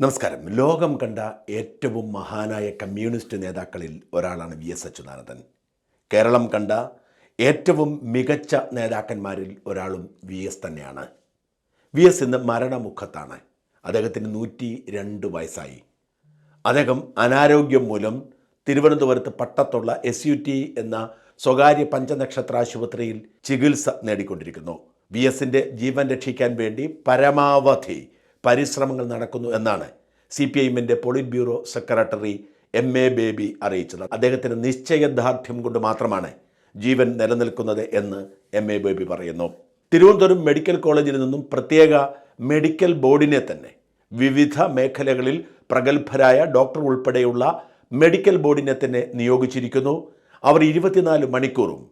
നമസ്കാരം. ലോകം കണ്ട ഏറ്റവും മഹാനായ കമ്മ്യൂണിസ്റ്റ് നേതാക്കളിൽ ഒരാളാണ് വി എസ് അച്യുതാനന്ദൻ. കേരളം കണ്ട ഏറ്റവും മികച്ച നേതാക്കന്മാരിൽ ഒരാളും വി എസ് തന്നെയാണ്. വി എസ് ഇന്ന് മരണമുഖത്താണ്. അദ്ദേഹത്തിന് നൂറ്റി രണ്ട് വയസ്സായി. അദ്ദേഹം അനാരോഗ്യം മൂലം തിരുവനന്തപുരത്ത് പട്ടത്തുള്ള എസ് യു ടി എന്ന സ്വകാര്യ പഞ്ചനക്ഷത്ര ആശുപത്രിയിൽ ചികിത്സ നേടിക്കൊണ്ടിരിക്കുന്നു. വി എസിന്റെ ജീവൻ രക്ഷിക്കാൻ വേണ്ടി പരമാവധി പരിശ്രമങ്ങൾ നടക്കുന്നു എന്നാണ് സി പി ഐ എമ്മിന്റെ polit bureau secretary M A Baby അറിയിച്ചത്. അദ്ദേഹത്തിന് നിശ്ചയദാർഢ്യം കൊണ്ട് മാത്രമാണ് ജീവൻ നിലനിൽക്കുന്നത് എന്ന് എം എ ബേബി പറയുന്നു. തിരുവനന്തപുരം മെഡിക്കൽ കോളേജിൽ നിന്നും പ്രത്യേക മെഡിക്കൽ ബോർഡിനെ തന്നെ വിവിധ മേഖലകളിൽ പ്രഗത്ഭരായ ഡോക്ടർ ഉൾപ്പെടെയുള്ള മെഡിക്കൽ ബോർഡിനെ തന്നെ നിയോഗിച്ചിരിക്കുന്നു. അവർ ഇരുപത്തിനാല് മണിക്കൂറും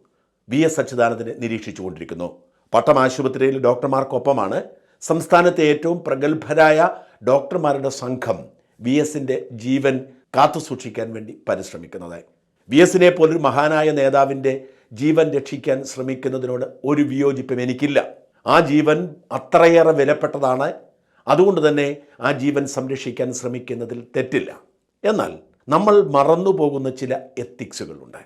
വി എസ് അച്യുതാനന്ദനെ നിരീക്ഷിച്ചുകൊണ്ടിരിക്കുന്നു. പട്ടം ആശുപത്രിയിൽ ഡോക്ടർമാർക്കൊപ്പമാണ് സംസ്ഥാനത്തെ ഏറ്റവും പ്രഗത്ഭരായ ഡോക്ടർമാരുടെ സംഘം വി എസിന്റെ ജീവൻ കാത്തുസൂക്ഷിക്കാൻ വേണ്ടി പരിശ്രമിക്കുന്നത്. വി എസിനെ പോലൊരു മഹാനായ നേതാവിന്റെ ജീവൻ രക്ഷിക്കാൻ ശ്രമിക്കുന്നതിനോട് ഒരു വിയോജിപ്പും എനിക്കില്ല. ആ ജീവൻ അത്രയേറെ വിലപ്പെട്ടതാണ്. അതുകൊണ്ട് തന്നെ ആ ജീവൻ സംരക്ഷിക്കാൻ ശ്രമിക്കുന്നതിൽ തെറ്റില്ല. എന്നാൽ നമ്മൾ മറന്നു പോകുന്ന ചില എത്തിക്സുകളുണ്ട്.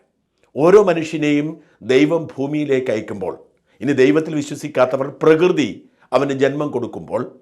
ഓരോ മനുഷ്യനെയും ദൈവം ഭൂമിയിലേക്ക് അയക്കുമ്പോൾ ഇനി ദൈവത്തിൽ വിശ്വസിക്കാത്തവർ പ്രകൃതി അവന് ജന്മം കൊടുക്കുമ്പോൾ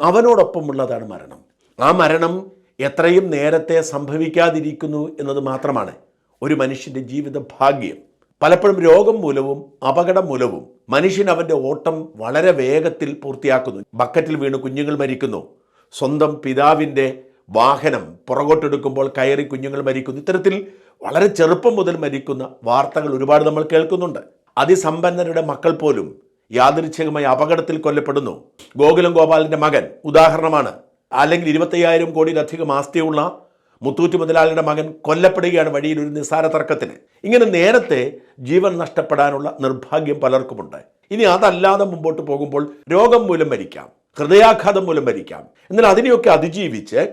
അവനോടൊപ്പമുള്ളതാണ് മരണം. ആ മരണം എത്രയും നേരത്തെ സംഭവിക്കാതിരിക്കുന്നു എന്നത് മാത്രമാണ് ഒരു മനുഷ്യന്റെ ജീവിത ഭാഗ്യം. പലപ്പോഴും രോഗം മൂലവും അപകടം മൂലവും മനുഷ്യൻ അവന്റെ ഓട്ടം വളരെ വേഗത്തിൽ പൂർത്തിയാക്കുന്നു. ബക്കറ്റിൽ വീണ് കുഞ്ഞുങ്ങൾ മരിക്കുന്നു. സ്വന്തം പിതാവിന്റെ വാഹനം പുറകോട്ടെടുക്കുമ്പോൾ കയറി കുഞ്ഞുങ്ങൾ മരിക്കുന്നു. ഇത്തരത്തിൽ വളരെ ചെറുപ്പം മുതൽ മരിക്കുന്ന വാർത്തകൾ ഒരുപാട് നമ്മൾ കേൾക്കുന്നുണ്ട്. അതിസമ്പന്നരുടെ മക്കൾ പോലും യാദൃച്ഛികമായി അപകടത്തിൽ കൊല്ലപ്പെടുന്നു. ഗോകുലം ഗോപാലിന്റെ മകൻ ഉദാഹരണമാണ്. അല്ലെങ്കിൽ ഇരുപത്തയ്യായിരം കോടിയിലധികം ആസ്തിയുള്ള മുത്തൂറ്റ് മുതലാളിയുടെ മകൻ കൊല്ലപ്പെടുകയാണ് വഴിയിൽ ഒരു നിസ്സാര തർക്കത്തിന്. ഇങ്ങനെ നേരത്തെ ജീവൻ നഷ്ടപ്പെടാനുള്ള നിർഭാഗ്യം പലർക്കുമുണ്ട്. ഇനി അതല്ലാതെ മുമ്പോട്ട് പോകുമ്പോൾ രോഗം മൂലം മരിക്കാം ഹൃദയാഘാതം മൂലം മരിക്കാം. എന്നാൽ അതിനെയൊക്കെ അതിജീവിച്ച്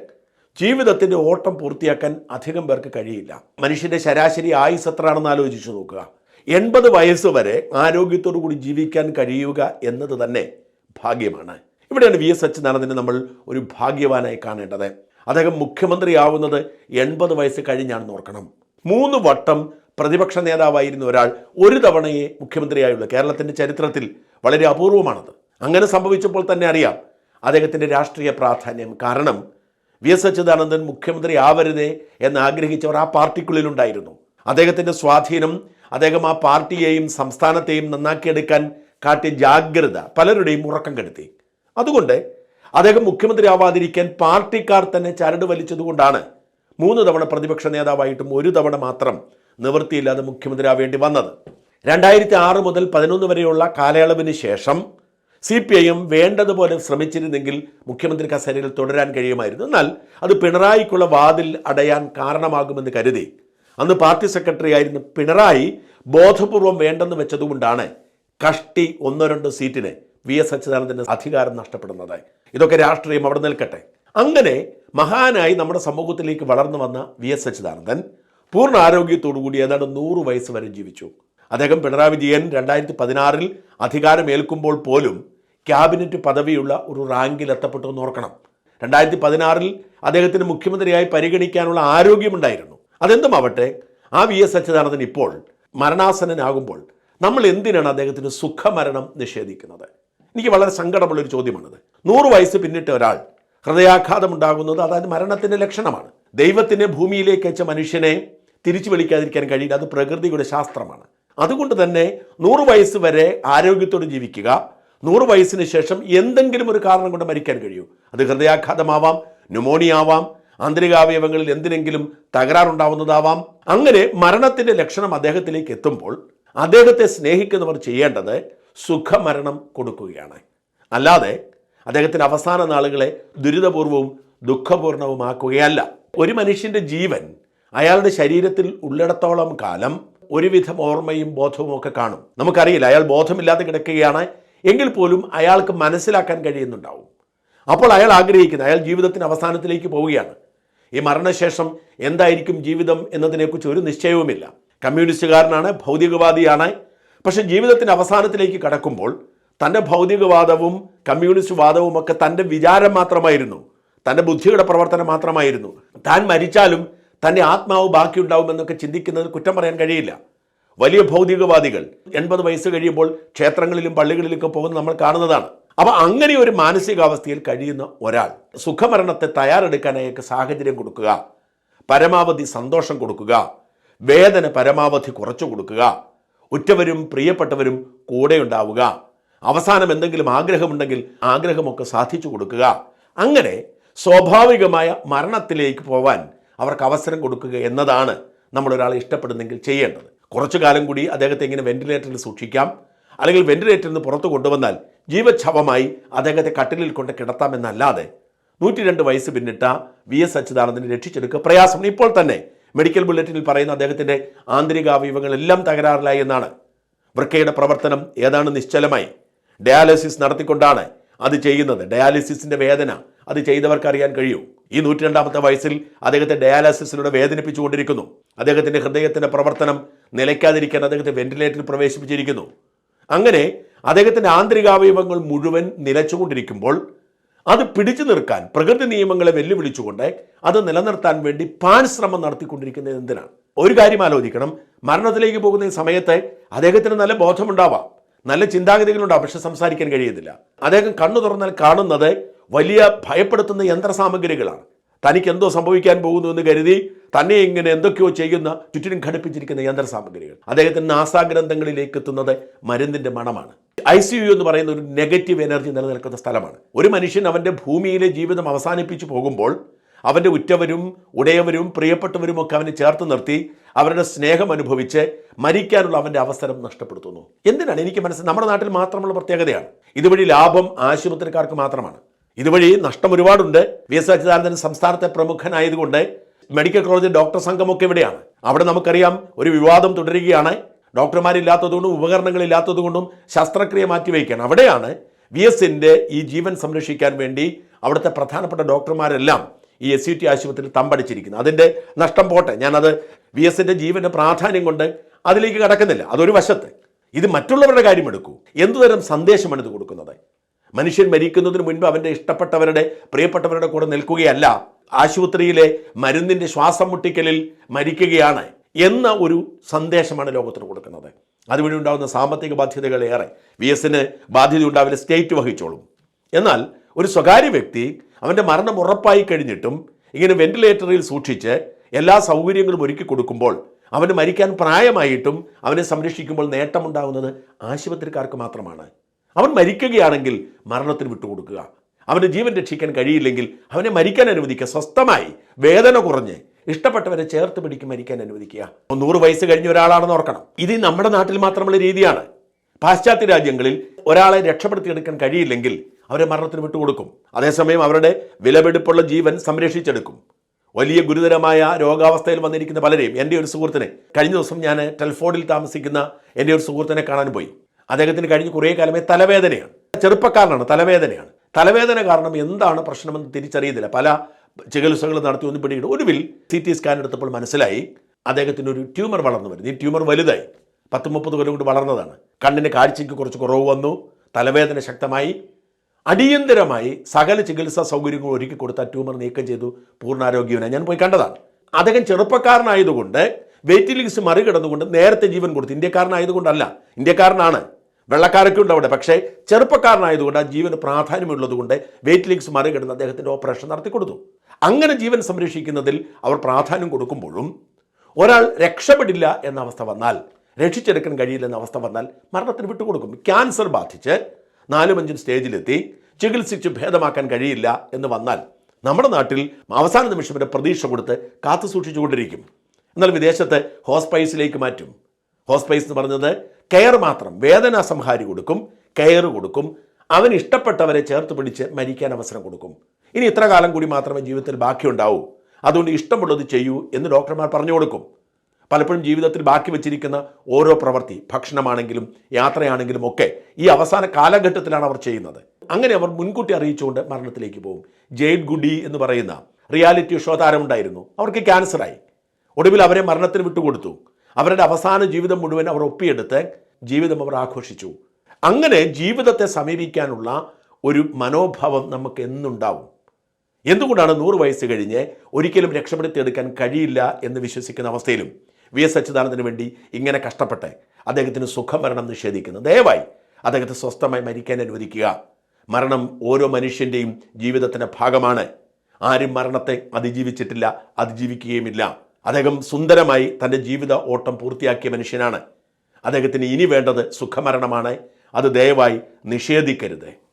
ജീവിതത്തിന്റെ ഓട്ടം പൂർത്തിയാക്കാൻ അധികം പേർക്ക് കഴിയില്ല. മനുഷ്യന്റെ ശരാശരി ആയുസ് എത്രയാണെന്ന് ആലോചിച്ചു നോക്കുക. എൺപത് വയസ്സ് വരെ ആരോഗ്യത്തോടു കൂടി ജീവിക്കാൻ കഴിയുക എന്നത് തന്നെ ഭാഗ്യമാണ്. ഇവിടെയാണ് വി എസ് അച്യുതാനന്ദനെ നമ്മൾ ഒരു ഭാഗ്യവാനായി കാണേണ്ടത്. അദ്ദേഹം മുഖ്യമന്ത്രിയാവുന്നത് എൺപത് വയസ്സ് കഴിഞ്ഞാണെന്ന് ഓർക്കണം. മൂന്ന് വട്ടം പ്രതിപക്ഷ നേതാവായിരുന്ന ഒരാൾ ഒരു തവണയെ മുഖ്യമന്ത്രിയായുള്ളൂ. കേരളത്തിന്റെ ചരിത്രത്തിൽ വളരെ അപൂർവമാണത്. അങ്ങനെ സംഭവിച്ചപ്പോൾ തന്നെ അറിയാം അദ്ദേഹത്തിന്റെ രാഷ്ട്രീയ പ്രാധാന്യം. കാരണം വി എസ് അച്യുതാനന്ദൻ മുഖ്യമന്ത്രി ആവരുതേ എന്ന് ആഗ്രഹിച്ചവർ ആ പാർട്ടിക്കുള്ളിലുണ്ടായിരുന്നു. അദ്ദേഹത്തിന്റെ സ്വാധീനം അദ്ദേഹം ആ പാർട്ടിയെയും സംസ്ഥാനത്തെയും നന്നാക്കിയെടുക്കാൻ കാട്ടിയ ജാഗ്രത പലരുടെയും ഉറക്കം കെടുത്തി. അതുകൊണ്ട് അദ്ദേഹം മുഖ്യമന്ത്രി ആവാതിരിക്കാൻ പാർട്ടിക്കാർ തന്നെ ചരട് വലിച്ചതുകൊണ്ടാണ് മൂന്ന് തവണ പ്രതിപക്ഷ നേതാവായിട്ടും ഒരു തവണ മാത്രം നിവൃത്തിയില്ലാതെ മുഖ്യമന്ത്രി ആവേണ്ടി വന്നത്. രണ്ടായിരത്തി ആറ് മുതൽ പതിനൊന്ന് വരെയുള്ള കാലയളവിന് ശേഷം സി പി ഐ എം വേണ്ടതുപോലെ ശ്രമിച്ചിരുന്നെങ്കിൽ മുഖ്യമന്ത്രി കസേരയിൽ തുടരാൻ കഴിയുമായിരുന്നു. എന്നാൽ അത് പിണറായിക്കുള്ള വാതിൽ അടയാൻ കാരണമാകുമെന്ന് കരുതി. അന്ന് പാർട്ടി സെക്രട്ടറി ആയിരുന്ന പിണറായി ബോധപൂർവം വേണ്ടെന്ന് വെച്ചതുകൊണ്ടാണ് കഷ്ടി ഒന്നോ രണ്ടോ സീറ്റിന് വി എസ് അച്യുതാനന്ദന്റെ അധികാരം നഷ്ടപ്പെടുന്നത് ഇതൊക്കെ രാഷ്ട്രീയം അവിടെ നിൽക്കട്ടെ. അങ്ങനെ മഹാനായി നമ്മുടെ സമൂഹത്തിലേക്ക് വളർന്നു വന്ന വി എസ് അച്യുതാനന്ദൻ പൂർണ ആരോഗ്യത്തോടുകൂടി ഏതാണ്ട് നൂറ് വയസ്സ് വരെ ജീവിച്ചു. അദ്ദേഹം പിണറായി വിജയൻ രണ്ടായിരത്തി പതിനാറിൽ അധികാരമേൽക്കുമ്പോൾ പോലും ക്യാബിനറ്റ് പദവിയുള്ള ഒരു റാങ്കിൽ എത്തപ്പെട്ടു എന്ന് ഓർക്കണം. രണ്ടായിരത്തി പതിനാറിൽ അദ്ദേഹത്തിന് മുഖ്യമന്ത്രിയായി പരിഗണിക്കാനുള്ള ആരോഗ്യമുണ്ടായിരുന്നു. അതെന്തുമാവട്ടെ ആ വി എസ് അച്യുതാനന്ദൻ ഇപ്പോൾ മരണാസനനാകുമ്പോൾ നമ്മൾ എന്തിനാണ് അദ്ദേഹത്തിന് സുഖമരണം നിഷേധിക്കുന്നത്? എനിക്ക് വളരെ സങ്കടമുള്ളൊരു ചോദ്യമാണത്. നൂറ് വയസ്സ് പിന്നിട്ട ഒരാൾ ഹൃദയാഘാതം ഉണ്ടാകുന്നത് അതായത് മരണത്തിന്റെ ലക്ഷണമാണ്. ദൈവത്തിനെ ഭൂമിയിലേക്ക് അയച്ച മനുഷ്യനെ തിരിച്ചു വിളിക്കാതിരിക്കാൻ കഴിയില്ല. അത് പ്രകൃതിയുടെ ശാസ്ത്രമാണ്. അതുകൊണ്ട് തന്നെ നൂറ് വയസ്സ് വരെ ആരോഗ്യത്തോടെ ജീവിക്കുക നൂറ് വയസ്സിന് ശേഷം എന്തെങ്കിലും ഒരു കാരണം കൊണ്ട് മരിക്കാൻ കഴിയൂ. അത് ഹൃദയാഘാതമാവാം ന്യൂമോണിയ ആവാം ആന്തരികാവയവങ്ങളിൽ എന്തിനെങ്കിലും തകരാറുണ്ടാവുന്നതാവാം. അങ്ങനെ മരണത്തിന്റെ ലക്ഷണം അദ്ദേഹത്തിലേക്ക് എത്തുമ്പോൾ അദ്ദേഹത്തെ സ്നേഹിക്കുന്നവർ ചെയ്യേണ്ടത് സുഖമരണം കൊടുക്കുകയാണ്. അല്ലാതെ അദ്ദേഹത്തിന്റെ അവസാന നാളുകളെ ദുരിതപൂർവവും ദുഃഖപൂർണവുമാക്കുകയല്ല. ഒരു മനുഷ്യന്റെ ജീവൻ അയാളുടെ ശരീരത്തിൽ ഉള്ളിടത്തോളം കാലം ഒരുവിധം ഓർമ്മയും ബോധവും ഒക്കെ കാണും. നമുക്കറിയില്ല അയാൾ ബോധമില്ലാതെ കിടക്കുകയാണ് എങ്കിൽ പോലും അയാൾക്ക് മനസ്സിലാക്കാൻ കഴിയുന്നുണ്ടാവും. അപ്പോൾ അയാൾ ആഗ്രഹിക്കുന്നത് അയാൾ ജീവിതത്തിന് അവസാനത്തിലേക്ക് പോവുകയാണ്. ഈ മരണശേഷം എന്തായിരിക്കും ജീവിതം എന്നതിനെക്കുറിച്ച് ഒരു നിശ്ചയവുമില്ല. കമ്മ്യൂണിസ്റ്റുകാരനാണ് ഭൗതികവാദിയാണ്. പക്ഷെ ജീവിതത്തിന്റെ അവസാനത്തിലേക്ക് കടക്കുമ്പോൾ തന്റെ ഭൗതികവാദവും കമ്മ്യൂണിസ്റ്റ് വാദവും ഒക്കെ തന്റെ വിചാരം മാത്രമായിരുന്നു. തന്റെ ബുദ്ധിയുടെ പ്രവർത്തനം മാത്രമായിരുന്നു. താൻ മരിച്ചാലും തന്റെ ആത്മാവ് ബാക്കിയുണ്ടാവുമെന്നൊക്കെ ചിന്തിക്കുന്നത് കുറ്റം പറയാൻ കഴിയില്ല. വലിയ ഭൗതികവാദികൾ എൺപത് വയസ്സ് കഴിയുമ്പോൾ ക്ഷേത്രങ്ങളിലും പള്ളികളിലൊക്കെ പോകുന്നത് നമ്മൾ കാണുന്നതാണ്. അപ്പോൾ അങ്ങനെ ഒരു മാനസികാവസ്ഥയിൽ കഴിയുന്ന ഒരാൾ സുഖമരണത്തെ തയ്യാറെടുക്കാൻ അയാൾക്ക് സാഹചര്യം കൊടുക്കുക പരമാവധി സന്തോഷം കൊടുക്കുക വേദന പരമാവധി കുറച്ചു കൊടുക്കുക ഉറ്റവരും പ്രിയപ്പെട്ടവരും കൂടെ ഉണ്ടാവുക അവസാനം എന്തെങ്കിലും ആഗ്രഹമുണ്ടെങ്കിൽ ആഗ്രഹമൊക്കെ സാധിച്ചു കൊടുക്കുക അങ്ങനെ സ്വാഭാവികമായ മരണത്തിലേക്ക് പോവാൻ അവർക്ക് അവസരം കൊടുക്കുക എന്നതാണ് നമ്മൾ ഒരാളെ ഇഷ്ടപ്പെടുന്നെങ്കിൽ ചെയ്യേണ്ടത്. കുറച്ചു കാലം കൂടി അദ്ദേഹത്തെ ഇങ്ങനെ വെന്റിലേറ്ററിൽ സൂക്ഷിക്കാം. അല്ലെങ്കിൽ വെന്റിലേറ്ററിൽ നിന്ന് പുറത്തു കൊണ്ടുവന്നാൽ ജീവച്ഛവമായി അദ്ദേഹത്തെ കട്ടിലിൽ കൊണ്ട് കിടത്താമെന്നല്ലാതെ നൂറ്റി രണ്ട് വയസ്സ് പിന്നിട്ട വി എസ് അച്യുതാനന്ദനെ രക്ഷിച്ചെടുക്കുക പ്രയാസമാണ് ഇപ്പോൾ തന്നെ. മെഡിക്കൽ ബുള്ളറ്റിനിൽ പറയുന്ന അദ്ദേഹത്തിന്റെ ആന്തരികാവയവങ്ങളെല്ലാം തകരാറിലായി എന്നാണ്. വൃക്കയുടെ പ്രവർത്തനം ഏതാണ് നിശ്ചലമായി? ഡയാലിസിസ് നടത്തിക്കൊണ്ടാണ് അത് ചെയ്യുന്നത്. ഡയാലിസിസിന്റെ വേദന അത് ചെയ്തവർക്ക് അറിയാൻ കഴിയൂ. ഈ നൂറ്റി രണ്ടാമത്തെ വയസ്സിൽ അദ്ദേഹത്തെ ഡയാലിസിസിലൂടെ വേദനിപ്പിച്ചുകൊണ്ടിരിക്കുന്നു. അദ്ദേഹത്തിന്റെ ഹൃദയത്തിന്റെ പ്രവർത്തനം നിലയ്ക്കാതിരിക്കാൻ അദ്ദേഹത്തെ വെന്റിലേറ്ററിൽ പ്രവേശിപ്പിച്ചിരിക്കുന്നു. അങ്ങനെ അദ്ദേഹത്തിന്റെ ആന്തരികാവയവങ്ങൾ മുഴുവൻ നിലച്ചുകൊണ്ടിരിക്കുമ്പോൾ അത് പിടിച്ചു നിർക്കാൻ പ്രകൃതി നിയമങ്ങളെ വെല്ലുവിളിച്ചുകൊണ്ട് അത് നിലനിർത്താൻ വേണ്ടി പാൻ ശ്രമം നടത്തിക്കൊണ്ടിരിക്കുന്നത് എന്തിനാണ്? ഒരു കാര്യം ആലോചിക്കണം. മരണത്തിലേക്ക് പോകുന്ന സമയത്ത് അദ്ദേഹത്തിന് നല്ല ബോധമുണ്ടാവാം. നല്ല ചിന്താഗതികളുണ്ടാവും പക്ഷെ സംസാരിക്കാൻ കഴിയുന്നില്ല. അദ്ദേഹം കണ്ണു തുറന്നാൽ കാണുന്നത് വലിയ ഭയപ്പെടുത്തുന്ന യന്ത്രസാമഗ്രികളാണ്. തനിക്ക് എന്തോ സംഭവിക്കാൻ പോകുന്നു എന്ന് കരുതി തന്നെ ഇങ്ങനെ എന്തൊക്കെയോ ചെയ്യുന്ന ചുറ്റിനും ഘടിപ്പിച്ചിരിക്കുന്ന യന്ത്രസാമഗ്രികൾ. അദ്ദേഹത്തിന് നാസാഗ്രന്ഥങ്ങളിലേക്ക് എത്തുന്നത് മരുന്നിന്റെ മണമാണ്. ഐ സി യു എന്ന് പറയുന്ന ഒരു നെഗറ്റീവ് എനർജി നിലനിൽക്കുന്ന സ്ഥലമാണ്. ഒരു മനുഷ്യൻ അവന്റെ ഭൂമിയിലെ ജീവിതം അവസാനിപ്പിച്ചു പോകുമ്പോൾ അവന്റെ ഉറ്റവരും ഉടയവരും പ്രിയപ്പെട്ടവരും ഒക്കെ അവനെ ചേർത്ത് നിർത്തി അവരുടെ സ്നേഹം അനുഭവിച്ച് മരിക്കാനുള്ള അവന്റെ അവസരം നഷ്ടപ്പെടുത്തുന്നു. എന്തിനാണ്? എനിക്ക് മനസ്സിൽ നമ്മുടെ നാട്ടിൽ മാത്രമുള്ള പ്രത്യേകതയാണ്. ഇതുവഴി ലാഭം ആശുപത്രിക്കാർക്ക് മാത്രമാണ്. ഇതുവഴി നഷ്ടം ഒരുപാടുണ്ട്. വി എസ് അച്യുതാനന്ദൻ സംസ്ഥാനത്തെ പ്രമുഖനായതുകൊണ്ട് മെഡിക്കൽ കോളേജ് ഡോക്ടർ സംഘമൊക്കെ ഇവിടെയാണ്. അവിടെ നമുക്കറിയാം ഒരു വിവാദം തുടരുകയാണ്. ഡോക്ടർമാരില്ലാത്തതുകൊണ്ടും ഉപകരണങ്ങളില്ലാത്തതുകൊണ്ടും ശസ്ത്രക്രിയ മാറ്റിവെക്കുകയാണ് അവിടെയാണ് വി എസിന്റെ ഈ ജീവൻ സംരക്ഷിക്കാൻ വേണ്ടി അവിടുത്തെ പ്രധാനപ്പെട്ട ഡോക്ടർമാരെല്ലാം ഈ എസ് ടി ആശുപത്രിയിൽ തമ്പടിച്ചിരിക്കുന്നത്. അതിന്റെ നഷ്ടം പോട്ടെ. ഞാനത് വി എസിന്റെ ജീവന്റെ പ്രാധാന്യം കൊണ്ട് അതിലേക്ക് കടക്കുന്നില്ല. അതൊരു വശത്ത്. ഇത് മറ്റുള്ളവരുടെ കാര്യമെടുക്കൂ എന്തുതരം സന്ദേശമാണ് ഇത് കൊടുക്കുന്നത്? മനുഷ്യൻ മരിക്കുന്നതിന് മുൻപ് അവന്റെ ഇഷ്ടപ്പെട്ടവരുടെ പ്രിയപ്പെട്ടവരുടെ കൂടെ നിൽക്കുകയല്ല. ആശുപത്രിയിലെ മരുന്നിന്റെ ശ്വാസം മുട്ടിക്കലിൽ മരിക്കുകയാണ്. എന്ന ഒരു സന്ദേശമാണ് ലോകത്തിന് കൊടുക്കുന്നത്. അതുവഴി ഉണ്ടാകുന്ന സാമ്പത്തിക ബാധ്യതകൾ ഏറെ. വി എസിന് ബാധ്യത ഉണ്ടാവില്ല സ്റ്റേറ്റ് വഹിച്ചോളും. എന്നാൽ ഒരു സ്വകാര്യ വ്യക്തി അവന്റെ മരണം ഉറപ്പായി കഴിഞ്ഞിട്ടും ഇങ്ങനെ വെന്റിലേറ്ററിൽ സൂക്ഷിച്ച് എല്ലാ സൗകര്യങ്ങളും ഒരുക്കി കൊടുക്കുമ്പോൾ അവന് മരിക്കാൻ പ്രായമായിട്ടും അവനെ സംരക്ഷിക്കുമ്പോൾ നേട്ടമുണ്ടാകുന്നത് ആശുപത്രിക്കാർക്ക് മാത്രമാണ്. അവൻ മരിക്കുകയാണെങ്കിൽ മരണത്തിന് വിട്ടുകൊടുക്കുക. അവന്റെ ജീവൻ രക്ഷിക്കാൻ കഴിയില്ലെങ്കിൽ അവനെ മരിക്കാൻ അനുവദിക്കുക. സ്വസ്ഥമായി വേദന കുറഞ്ഞ് ഇഷ്ടപ്പെട്ടവരെ ചേർത്ത് പിടിക്കും മരിക്കാൻ അനുവദിക്കുക. നൂറ് വയസ്സ് കഴിഞ്ഞ ഒരാളാണെന്ന് ഓർക്കണം. ഇത് നമ്മുടെ നാട്ടിൽ മാത്രമുള്ള രീതിയാണ്. പാശ്ചാത്യ രാജ്യങ്ങളിൽ ഒരാളെ രക്ഷപ്പെടുത്തിയെടുക്കാൻ കഴിയില്ലെങ്കിൽ അവരെ മരണത്തിന് വിട്ടുകൊടുക്കും. അതേസമയം അവരുടെ വിലപിടിപ്പുള്ള ജീവൻ സംരക്ഷിച്ചെടുക്കും. വലിയ ഗുരുതരമായ രോഗാവസ്ഥയിൽ വന്നിരിക്കുന്ന പലരെയും. എന്റെ ഒരു സുഹൃത്തിനെ കഴിഞ്ഞ ദിവസം ഞാൻ ടെൽഫോർഡിൽ താമസിക്കുന്ന എന്റെ ഒരു സുഹൃത്തിനെ കാണാൻ പോയി. അദ്ദേഹത്തിന് കഴിഞ്ഞ് കുറേ കാലമേ തലവേദനയാണ്. ചെറുപ്പക്കാരനാണ് തലവേദനയാണ്. തലവേദന കാരണം എന്താണ് പ്രശ്നമെന്ന് തിരിച്ചറിയുന്നില്ല. പല ചികിത്സകൾ നടത്തി ഒന്നും പിടിയിട്ട് ഒടുവിൽ സി ടി സ്കാൻ എടുത്തപ്പോൾ മനസ്സിലായി അദ്ദേഹത്തിന് ഒരു ട്യൂമർ വളർന്നു വരുന്നു. ഈ ട്യൂമർ വലുതായി. പത്ത് മുപ്പത് കൊല്ലം കൊണ്ട് വളർന്നതാണ്. കണ്ണിന്റെ കാഴ്ചയ്ക്ക് കുറച്ച് കുറവ് വന്നു. തലവേദന ശക്തമായി. അടിയന്തരമായി സകല ചികിത്സാ സൗകര്യങ്ങൾ ഒരുക്കി കൊടുത്ത ട്യൂമർ നീക്കം ചെയ്തു. പൂർണാരോഗ്യവനായി. ഞാൻ പോയി കണ്ടതാണ്. അദ്ദേഹം ചെറുപ്പക്കാരനായതുകൊണ്ട് വെയിറ്റ് ലിസ്റ്റ് മറികടന്നുകൊണ്ട് നേരത്തെ ജീവൻ കൊടുത്തു. ഇന്ത്യക്കാരനായതുകൊണ്ടല്ല. ഇന്ത്യക്കാരനാണ്. വെള്ളക്കാരൊക്കെ ഉണ്ട് അവിടെ. പക്ഷേ ചെറുപ്പക്കാരനായതുകൊണ്ട് ആ ജീവന് പ്രാധാന്യമുള്ളതുകൊണ്ട് വെയിറ്റ് ലിങ്സ് മറികടന്ന് അദ്ദേഹത്തിന്റെ ഓപ്പറേഷൻ നടത്തി കൊടുത്തു. അങ്ങനെ ജീവൻ സംരക്ഷിക്കുന്നതിൽ അവർ പ്രാധാന്യം കൊടുക്കുമ്പോഴും ഒരാൾ രക്ഷപ്പെടില്ല എന്ന അവസ്ഥ വന്നാൽ രക്ഷിച്ചെടുക്കാൻ കഴിയില്ല എന്ന അവസ്ഥ വന്നാൽ മരണത്തിന് വിട്ടുകൊടുക്കും. ക്യാൻസർ ബാധിച്ച് നാലും അഞ്ചും സ്റ്റേജിലെത്തി ചികിത്സിച്ച് ഭേദമാക്കാൻ കഴിയില്ല എന്ന് വന്നാൽ നമ്മുടെ നാട്ടിൽ അവസാന നിമിഷം വരെ പ്രതീക്ഷ കൊടുത്ത് കാത്തു സൂക്ഷിച്ചുകൊണ്ടിരിക്കും. എന്നാൽ വിദേശത്ത് ഹോസ്പൈസിലേക്ക് മാറ്റും. ഹോസ്പൈസ് എന്ന് പറഞ്ഞത് കെയർ മാത്രം. വേദന സംഹാരി കൊടുക്കും കെയർ കൊടുക്കും അവന് ഇഷ്ടപ്പെട്ടവരെ ചേർത്ത് പിടിച്ച് മരിക്കാൻ അവസരം കൊടുക്കും. ഇനി ഇത്ര കാലം കൂടി മാത്രമേ ജീവിതത്തിൽ ബാക്കിയുണ്ടാവൂ. അതുകൊണ്ട് ഇഷ്ടമുള്ളത് ചെയ്യൂ എന്ന് ഡോക്ടർമാർ പറഞ്ഞു കൊടുക്കും. പലപ്പോഴും ജീവിതത്തിൽ ബാക്കി വെച്ചിരിക്കുന്ന ഓരോ പ്രവൃത്തി ഭക്ഷണമാണെങ്കിലും യാത്രയാണെങ്കിലും ഒക്കെ ഈ അവസാന കാലഘട്ടത്തിലാണ് അവർ ചെയ്യുന്നത്. അങ്ങനെ അവർ മുൻകൂട്ടി അറിയിച്ചുകൊണ്ട് മരണത്തിലേക്ക് പോകും. ജെയ്ഡ് ഗുഡി എന്ന് പറയുന്ന റിയാലിറ്റി ഷോ താരമുണ്ടായിരുന്നു. അവർക്ക് ക്യാൻസറായി. ഒടുവിൽ അവരെ മരണത്തിന് വിട്ടുകൊടുത്തു. അവരുടെ അവസാന ജീവിതം മുഴുവൻ അവർ ഒപ്പിയെടുത്ത് ജീവിതം അവർ ആഘോഷിച്ചു. അങ്ങനെ ജീവിതത്തെ സമീപിക്കാനുള്ള ഒരു മനോഭാവം നമുക്ക് എന്നുണ്ടാവും. എന്തുകൊണ്ടാണ് നൂറ് വയസ്സ് കഴിഞ്ഞ് ഒരിക്കലും രക്ഷപ്പെടുത്തിയെടുക്കാൻ കഴിയില്ല എന്ന് വിശ്വസിക്കുന്ന അവസ്ഥയിലും വി എസ് അച്യുതാനന്ദന് വേണ്ടി ഇങ്ങനെ കഷ്ടപ്പെട്ട് അദ്ദേഹത്തിന് സുഖം മരണം നിഷേധിക്കുന്നു. ദയവായി അദ്ദേഹത്തെ സ്വസ്ഥമായി മരിക്കാൻ അനുവദിക്കുക. മരണം ഓരോ മനുഷ്യന്റെയും ജീവിതത്തിന്റെ ഭാഗമാണ്. ആരും മരണത്തെ അതിജീവിച്ചിട്ടില്ല അതിജീവിക്കുകയുമില്ല. അദ്ദേഹം സുന്ദരമായി തന്റെ ജീവിത ഓട്ടം പൂർത്തിയാക്കിയ മനുഷ്യനാണ്. അദ്ദേഹത്തിന് ഇനി വേണ്ടത് സുഖമരണമാണ്. അത് ദയവായി നിഷേധിക്കരുത്.